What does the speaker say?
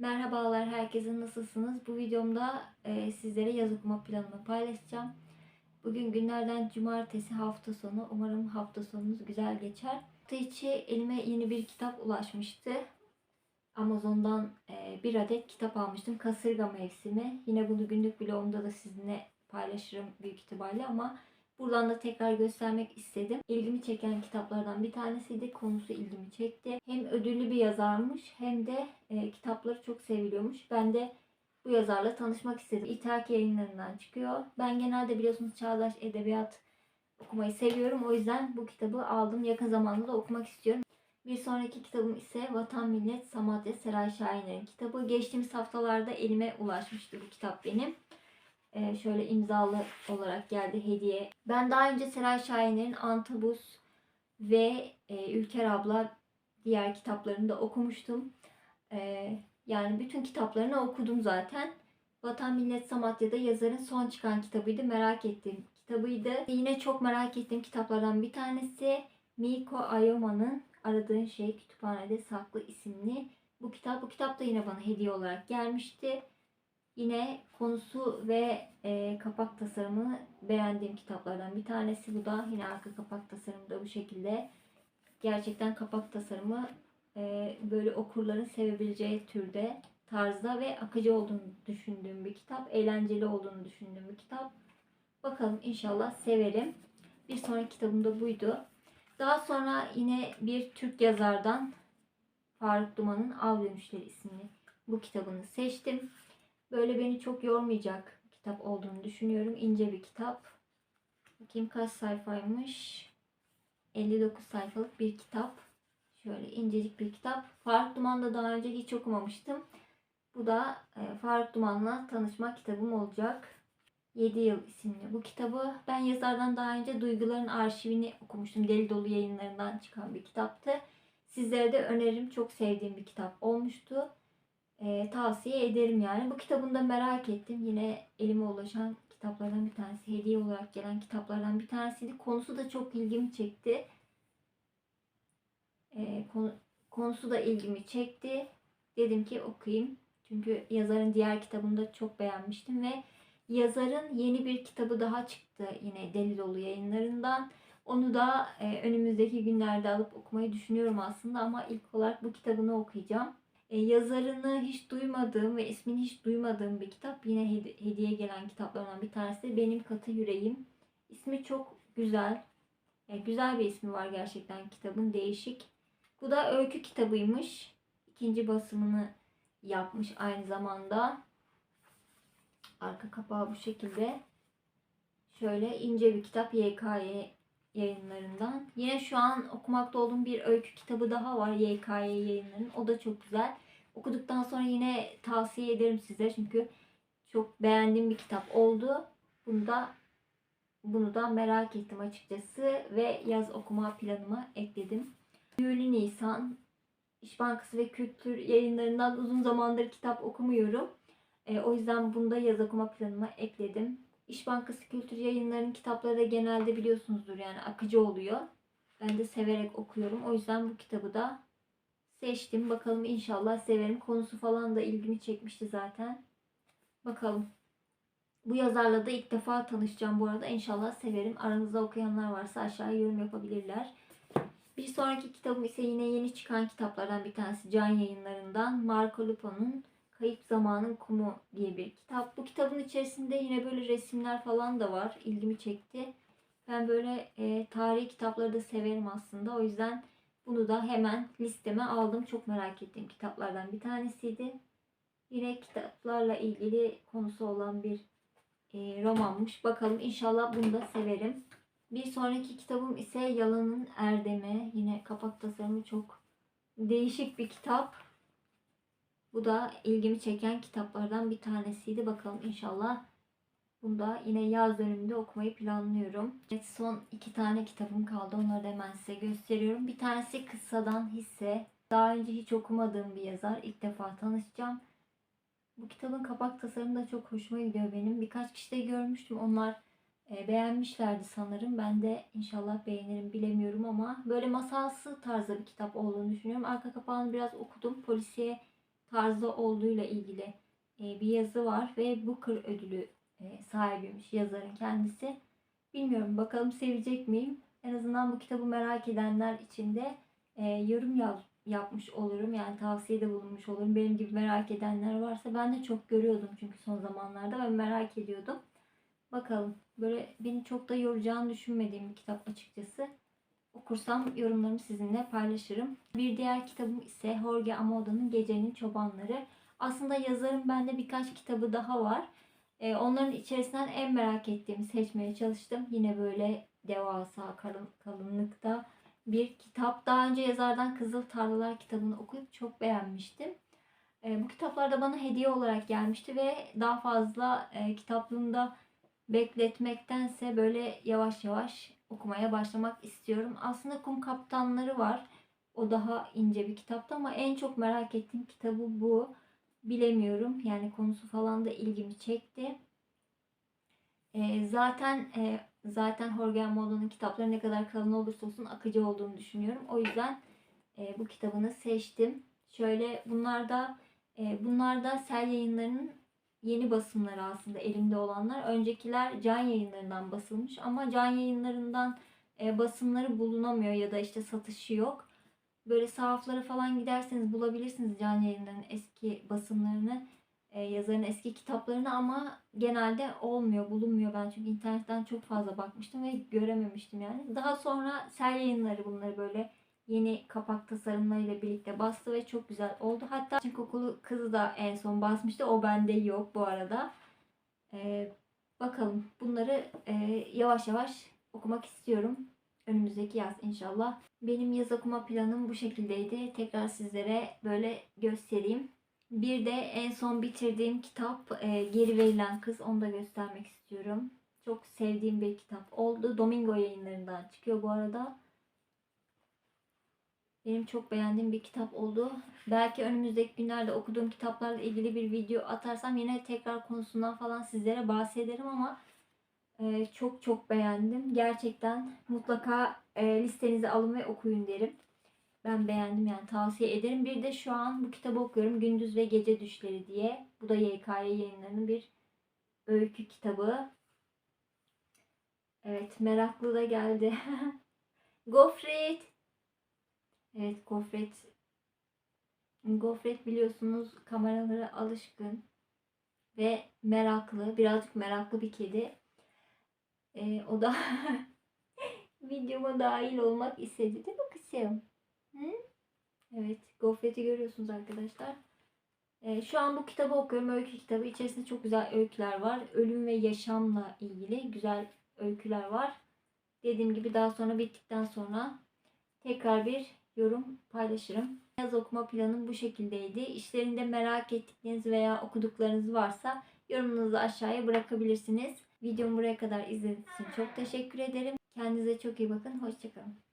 Merhabalar herkese nasılsınız? Bu videomda e, sizlere yaz okuma planımı paylaşacağım. Bugün günlerden cumartesi hafta sonu. Umarım hafta sonunuz güzel geçer. Hafta içi elime yeni bir kitap ulaşmıştı. Amazon'dan e, bir adet kitap almıştım. Kasırga mevsimi. Yine bunu günlük blogumda da sizinle paylaşırım büyük ihtimalle ama Buradan da tekrar göstermek istedim. İlgimi çeken kitaplardan bir tanesiydi. Konusu ilgimi çekti. Hem ödüllü bir yazarmış hem de e, kitapları çok seviliyormuş. Ben de bu yazarla tanışmak istedim. İthak yayınlarından çıkıyor. Ben genelde biliyorsunuz çağdaş edebiyat okumayı seviyorum. O yüzden bu kitabı aldım. Yakın zamanda da okumak istiyorum. Bir sonraki kitabım ise Vatan Millet Samatya Seray Şahinler'in kitabı. Geçtiğimiz haftalarda elime ulaşmıştı bu kitap benim. Ee, şöyle imzalı olarak geldi hediye. Ben daha önce Seray Şahinler'in Antabus ve e, Ülker Abla diğer kitaplarını da okumuştum. Ee, yani bütün kitaplarını okudum zaten. Vatan Millet Samatya'da yazarın son çıkan kitabıydı. Merak ettiğim kitabıydı. Yine çok merak ettiğim kitaplardan bir tanesi Miko Ayoma'nın Aradığın Şey Kütüphanede Saklı isimli bu kitap. Bu kitap da yine bana hediye olarak gelmişti. Yine konusu ve e, kapak tasarımı beğendiğim kitaplardan bir tanesi. Bu da yine arka kapak tasarımı da bu şekilde. Gerçekten kapak tasarımı e, böyle okurların sevebileceği türde, tarzda ve akıcı olduğunu düşündüğüm bir kitap. Eğlenceli olduğunu düşündüğüm bir kitap. Bakalım inşallah severim. Bir sonraki kitabım da buydu. Daha sonra yine bir Türk yazardan Faruk Duman'ın Av Dönüşleri isimli bu kitabını seçtim. Böyle beni çok yormayacak kitap olduğunu düşünüyorum. İnce bir kitap. Bakayım kaç sayfaymış. 59 sayfalık bir kitap. Şöyle incecik bir kitap. Faruk Duman'da daha önce hiç okumamıştım. Bu da e, Faruk Duman'la tanışma kitabım olacak. 7 Yıl isimli bu kitabı. Ben yazardan daha önce Duyguların Arşivini okumuştum. Deli Dolu yayınlarından çıkan bir kitaptı. Sizlere de öneririm. Çok sevdiğim bir kitap olmuştu e, tavsiye ederim yani. Bu kitabını da merak ettim. Yine elime ulaşan kitaplardan bir tanesi. Hediye olarak gelen kitaplardan bir tanesiydi. Konusu da çok ilgimi çekti. E, konu, konusu da ilgimi çekti. Dedim ki okuyayım. Çünkü yazarın diğer kitabını da çok beğenmiştim ve yazarın yeni bir kitabı daha çıktı yine Deli Dolu yayınlarından. Onu da e, önümüzdeki günlerde alıp okumayı düşünüyorum aslında ama ilk olarak bu kitabını okuyacağım. E, yazarını hiç duymadığım ve ismini hiç duymadığım bir kitap. Yine hediye gelen kitaplardan bir tanesi Benim Katı Yüreğim. İsmi çok güzel. Yani güzel bir ismi var gerçekten kitabın değişik. Bu da öykü kitabıymış. İkinci basımını yapmış aynı zamanda. Arka kapağı bu şekilde. Şöyle ince bir kitap YKY yayınlarından. Yine şu an okumakta olduğum bir öykü kitabı daha var YKY yayınlarının. O da çok güzel. Okuduktan sonra yine tavsiye ederim size çünkü çok beğendiğim bir kitap oldu. Bunu da bunu da merak ettim açıkçası ve yaz okuma planıma ekledim. Büyülü Nisan İş Bankası ve Kültür yayınlarından uzun zamandır kitap okumuyorum. E, o yüzden bunu da yaz okuma planıma ekledim. İş Bankası Kültür Yayınları'nın kitapları da genelde biliyorsunuzdur yani akıcı oluyor. Ben de severek okuyorum. O yüzden bu kitabı da seçtim. Bakalım inşallah severim. Konusu falan da ilgimi çekmişti zaten. Bakalım. Bu yazarla da ilk defa tanışacağım bu arada. İnşallah severim. Aranızda okuyanlar varsa aşağıya yorum yapabilirler. Bir sonraki kitabım ise yine yeni çıkan kitaplardan bir tanesi Can Yayınları'ndan. Marco Lupo'nun Kayıp Zamanın Kumu diye bir kitap. Bu kitabın içerisinde yine böyle resimler falan da var. İlgimi çekti. Ben böyle e, tarihi kitapları da severim aslında. O yüzden bunu da hemen listeme aldım. Çok merak ettiğim kitaplardan bir tanesiydi. Yine kitaplarla ilgili konusu olan bir e, romanmış. Bakalım inşallah bunu da severim. Bir sonraki kitabım ise Yalanın Erdemi. Yine kapak tasarımı çok değişik bir kitap. Bu da ilgimi çeken kitaplardan bir tanesiydi. Bakalım inşallah bunu da yine yaz döneminde okumayı planlıyorum. Evet, son iki tane kitabım kaldı. Onları da hemen size gösteriyorum. Bir tanesi Kıssadan Hisse. Daha önce hiç okumadığım bir yazar. İlk defa tanışacağım. Bu kitabın kapak tasarımı da çok hoşuma gidiyor benim. Birkaç kişi de görmüştüm. Onlar e, beğenmişlerdi sanırım. Ben de inşallah beğenirim bilemiyorum ama böyle masalsı tarzda bir kitap olduğunu düşünüyorum. Arka kapağını biraz okudum. Polisiye tarzı olduğuyla ilgili e, bir yazı var ve Booker ödülü e, sahibiymiş yazarın kendisi. Bilmiyorum bakalım sevecek miyim? En azından bu kitabı merak edenler için de e, yorum yaz, yapmış olurum. Yani tavsiyede bulunmuş olurum. Benim gibi merak edenler varsa ben de çok görüyordum çünkü son zamanlarda ve merak ediyordum. Bakalım. Böyle beni çok da yoracağını düşünmediğim bir kitap açıkçası. Okursam yorumlarımı sizinle paylaşırım. Bir diğer kitabım ise Jorge Amoda'nın Gecenin Çobanları. Aslında yazarın bende birkaç kitabı daha var. Ee, onların içerisinden en merak ettiğimi seçmeye çalıştım. Yine böyle devasa kalın, kalınlıkta bir kitap. Daha önce yazardan Kızıl Tarlalar kitabını okuyup çok beğenmiştim. Ee, bu kitaplar da bana hediye olarak gelmişti ve daha fazla e, kitaplığımda bekletmektense böyle yavaş yavaş okumaya başlamak istiyorum. Aslında Kum Kaptanları var. O daha ince bir kitaptı ama en çok merak ettiğim kitabı bu. Bilemiyorum. Yani konusu falan da ilgimi çekti. Ee, zaten e, zaten Jorge Amoda'nın kitapları ne kadar kalın olursa olsun akıcı olduğunu düşünüyorum. O yüzden e, bu kitabını seçtim. Şöyle bunlar da e, bunlar Sel Yayınları'nın yeni basımları aslında elimde olanlar. Öncekiler Can Yayınları'ndan basılmış ama Can Yayınları'ndan e, basımları bulunamıyor ya da işte satışı yok. Böyle sahaflara falan giderseniz bulabilirsiniz Can Yayınları'nın eski basımlarını, e, yazarın eski kitaplarını ama genelde olmuyor, bulunmuyor. Ben çünkü internetten çok fazla bakmıştım ve görememiştim yani. Daha sonra Sel Yayınları bunları böyle yeni kapak tasarımlarıyla birlikte bastı ve çok güzel oldu. Hatta Çin Kokulu Kızı da en son basmıştı. O bende yok bu arada. Ee, bakalım bunları e, yavaş yavaş okumak istiyorum. Önümüzdeki yaz inşallah. Benim yaz okuma planım bu şekildeydi. Tekrar sizlere böyle göstereyim. Bir de en son bitirdiğim kitap e, Geri Verilen Kız. Onu da göstermek istiyorum. Çok sevdiğim bir kitap oldu. Domingo yayınlarından çıkıyor bu arada. Benim çok beğendiğim bir kitap oldu. Belki önümüzdeki günlerde okuduğum kitaplarla ilgili bir video atarsam yine tekrar konusundan falan sizlere bahsederim ama e, çok çok beğendim. Gerçekten mutlaka e, listenize alın ve okuyun derim. Ben beğendim yani tavsiye ederim. Bir de şu an bu kitabı okuyorum. Gündüz ve Gece Düşleri diye. Bu da YKY yayınlarının bir öykü kitabı. Evet meraklı da geldi. Gofret. Evet Gofret. Gofret biliyorsunuz kameralara alışkın ve meraklı, birazcık meraklı bir kedi. Ee, o da videoma dahil olmak istedi değil mi kızım? Hı? Evet, Gofret'i görüyorsunuz arkadaşlar. Ee, şu an bu kitabı okuyorum. Öykü kitabı. İçerisinde çok güzel öyküler var. Ölüm ve yaşamla ilgili güzel öyküler var. Dediğim gibi daha sonra bittikten sonra tekrar bir yorum paylaşırım. Yaz okuma planım bu şekildeydi. İşlerinde merak ettikleriniz veya okuduklarınız varsa yorumunuzu aşağıya bırakabilirsiniz. Videomu buraya kadar izlediğiniz için çok teşekkür ederim. Kendinize çok iyi bakın. Hoşçakalın.